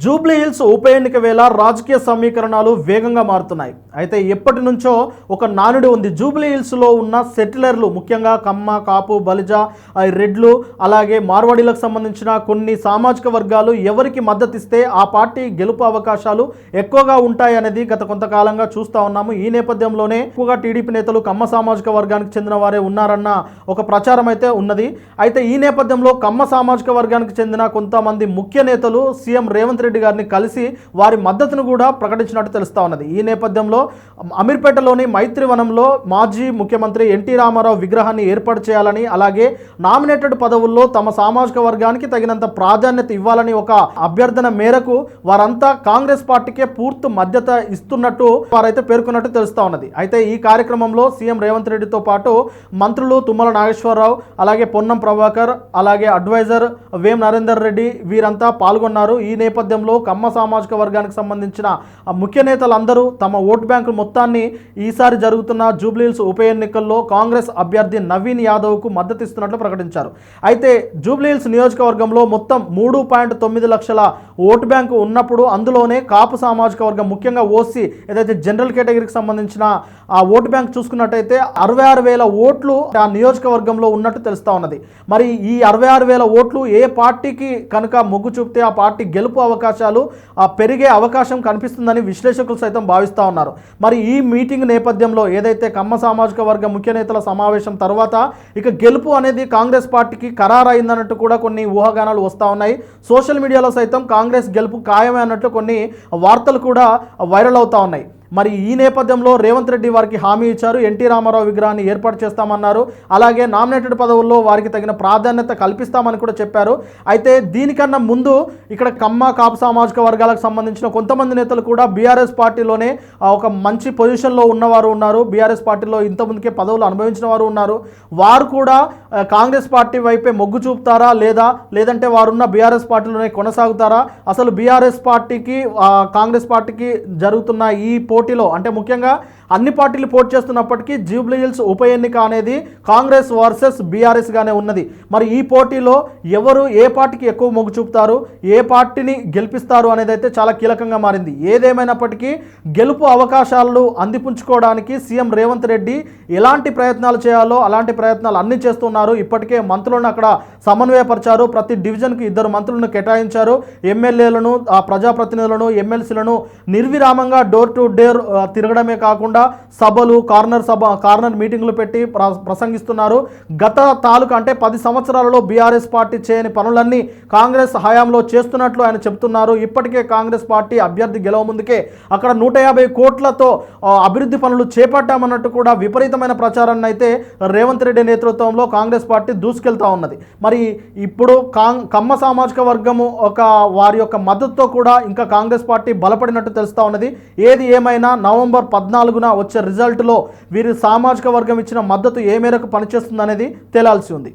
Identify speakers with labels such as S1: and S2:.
S1: జూబ్లీహిల్స్ ఉప ఎన్నిక వేళ రాజకీయ సమీకరణాలు వేగంగా మారుతున్నాయి. అయితే ఎప్పటి నుంచో ఒక నానుడి ఉంది. జూబ్లీహిల్స్లో ఉన్న సెటిలర్లు ముఖ్యంగా కమ్మ కాపు బలిజ రెడ్లు అలాగే మార్వాడీలకు సంబంధించిన కొన్ని సామాజిక వర్గాలు ఎవరికి మద్దతు ఇస్తే ఆ పార్టీ గెలుపు అవకాశాలు ఎక్కువగా ఉంటాయి అనేది గత కొంతకాలంగా చూస్తూ ఉన్నాము. ఈ నేపథ్యంలోనే ఎక్కువగా టీడీపీ నేతలు కమ్మ సామాజిక వర్గానికి చెందిన వారే ఉన్నారన్న ఒక ప్రచారం అయితే ఉన్నది. అయితే ఈ నేపథ్యంలో కమ్మ సామాజిక వర్గానికి చెందిన కొంతమంది ముఖ్య నేతలు సీఎం రేవంత్ రెడ్డి గారిని కలిసి వారి మద్దతును కూడా ప్రకటించినట్టు తెలుస్తా ఉన్నది. ఈ నేపథ్యంలో అమీర్పేటలోని మైత్రివనంలో మాజీ ముఖ్యమంత్రి ఎన్టీ రామారావు విగ్రహాన్ని ఏర్పాటు చేయాలని అలాగే నామినేటెడ్ పదవుల్లో తమ సామాజిక వర్గానికి తగినంత ప్రాధాన్యత ఇవ్వాలని ఒక అభ్యర్థన మేరకు వారంతా కాంగ్రెస్ పార్టీకే పూర్తి మద్దత ఇస్తున్నట్టు వారైతే పేర్కొన్నట్టు తెలుస్తా ఉన్నది. అయితే ఈ కార్యక్రమంలో సీఎం రేవంత్ రెడ్డితో పాటు మంత్రులు తుమ్మల నాగేశ్వరరావు అలాగే పొన్నం ప్రభాకర్ అలాగే అడ్వైజర్ వేం నరేందర్ రెడ్డి వీరంతా పాల్గొన్నారు. ఈ నేపథ్యం నేపథ్యంలో కమ్మ సామాజిక వర్గానికి సంబంధించిన ముఖ్య నేతలందరూ తమ ఓటు బ్యాంకు మొత్తాన్ని ఈసారి జరుగుతున్న జూబ్లీహిల్స్ ఉప ఎన్నికల్లో కాంగ్రెస్ అభ్యర్థి నవీన్ యాదవ్కు మద్దతు ఇస్తున్నట్లు ప్రకటించారు. అయితే జూబ్లీహిల్స్ నియోజకవర్గంలో మొత్తం మూడు పాయింట్ తొమ్మిది లక్షల ఓటు బ్యాంకు ఉన్నప్పుడు అందులోనే కాపు సామాజిక వర్గం ముఖ్యంగా ఓసీ ఏదైతే జనరల్ కేటగిరీకి సంబంధించిన ఆ ఓటు బ్యాంక్ చూసుకున్నట్టయితే అరవై ఆరు వేల ఓట్లు ఆ నియోజకవర్గంలో ఉన్నట్టు తెలుస్తా ఉన్నది. మరి ఈ అరవై ఆరు వేల ఓట్లు ఏ పార్టీకి కనుక మొగ్గు చూపితే ఆ పార్టీ గెలుపు అవకాశాలు పెరిగే అవకాశం కనిపిస్తుందని విశ్లేషకులు సైతం భావిస్తూ ఉన్నారు. మరి ఈ మీటింగ్ నేపథ్యంలో ఏదైతే కమ్మ సామాజిక వర్గ ముఖ్య నేతల సమావేశం తర్వాత ఇక గెలుపు అనేది కాంగ్రెస్ పార్టీకి ఖరారైందన్నట్టు కూడా కొన్ని ఊహాగానాలు వస్తూ ఉన్నాయి. సోషల్ మీడియాలో సైతం కాంగ్రెస్ గెలుపు ఖాయమే అన్నట్టు కొన్ని వార్తలు కూడా వైరల్ అవుతా ఉన్నాయి. మరి ఈ నేపథ్యంలో రేవంత్ రెడ్డి వారికి హామీ ఇచ్చారు. ఎన్టీ రామారావు విగ్రహాన్ని ఏర్పాటు చేస్తామన్నారు. అలాగే నామినేటెడ్ పదవుల్లో వారికి తగిన ప్రాధాన్యత కల్పిస్తామని కూడా చెప్పారు. అయితే దీనికన్నా ముందు ఇక్కడ కమ్మ కాపు సామాజిక వర్గాలకు సంబంధించిన కొంతమంది నేతలు కూడా బీఆర్ఎస్ పార్టీలోనే ఒక మంచి పొజిషన్లో ఉన్నవారు ఉన్నారు. బీఆర్ఎస్ పార్టీలో ఇంతకుముందుకే పదవులు అనుభవించిన వారు ఉన్నారు. వారు కూడా కాంగ్రెస్ పార్టీ వైపే మొగ్గు చూపుతారా లేదా? లేదంటే వారున్న బీఆర్ఎస్ పార్టీలోనే కొనసాగుతారా? అసలు బీఆర్ఎస్ పార్టీకి కాంగ్రెస్ పార్టీకి జరుగుతున్న ఈ పోటీలో అంటే ముఖ్యంగా అన్ని పార్టీలు పోటీ చేస్తున్నప్పటికీ జూబ్లీ హిల్స్ ఉప ఎన్నిక అనేది కాంగ్రెస్ వర్సెస్ బీఆర్ఎస్ గానే ఉన్నది. మరి ఈ పోటీలో ఎవరు ఏ పార్టీకి ఎక్కువ మొగ్గు చూపుతారు ఏ పార్టీని గెలిపిస్తారు అనేది అయితే చాలా కీలకంగా మారింది. ఏదేమైనప్పటికీ గెలుపు అవకాశాలను అందిపుంచుకోవడానికి సీఎం రేవంత్ రెడ్డి ఎలాంటి ప్రయత్నాలు చేయాలో అలాంటి ప్రయత్నాలు అన్ని చేస్తున్నారు. ఇప్పటికే మంత్రులను అక్కడ సమన్వయపరిచారు. ప్రతి డివిజన్కి ఇద్దరు మంత్రులను కేటాయించారు. ఎమ్మెల్యేలను ఆ ప్రజాప్రతినిధులను ఎమ్మెల్సీలను నిర్విరామంగా డోర్ టు డే ఆ, తిరగడమే కాకుండా సభలు కార్నర్ సభ కార్నర్ మీటింగులు పెట్టి ప్రసంగిస్తున్నారు. గత తాలూకా అంటే పది సంవత్సరాలలో బీఆర్ఎస్ పార్టీ చేయని పనులన్నీ కాంగ్రెస్ హయాంలో చేస్తున్నట్లు ఆయన చెబుతున్నారు. ఇప్పటికే కాంగ్రెస్ పార్టీ అభ్యర్థి గెలవ ముందుకే అక్కడ నూట యాభై కోట్లతో అభివృద్ధి పనులు చేపట్టామన్నట్టు కూడా విపరీతమైన ప్రచారాన్ని అయితే రేవంత్ రెడ్డి నేతృత్వంలో కాంగ్రెస్ పార్టీ దూసుకెళ్తా ఉన్నది. మరి ఇప్పుడు కాంగ్ కమ్మ సామాజిక వర్గము ఒక వారి యొక్క మద్దతుతో కూడా ఇంకా కాంగ్రెస్ పార్టీ బలపడినట్టు తెలుస్తా ఉన్నది. ఏది ఏమైనా నవంబర్ పద్నాలుగున వచ్చే రిజల్ట్లో వీరి సామాజిక వర్గం ఇచ్చిన మద్దతు ఏ మేరకు పనిచేస్తుందనేది తేలాల్సి ఉంది.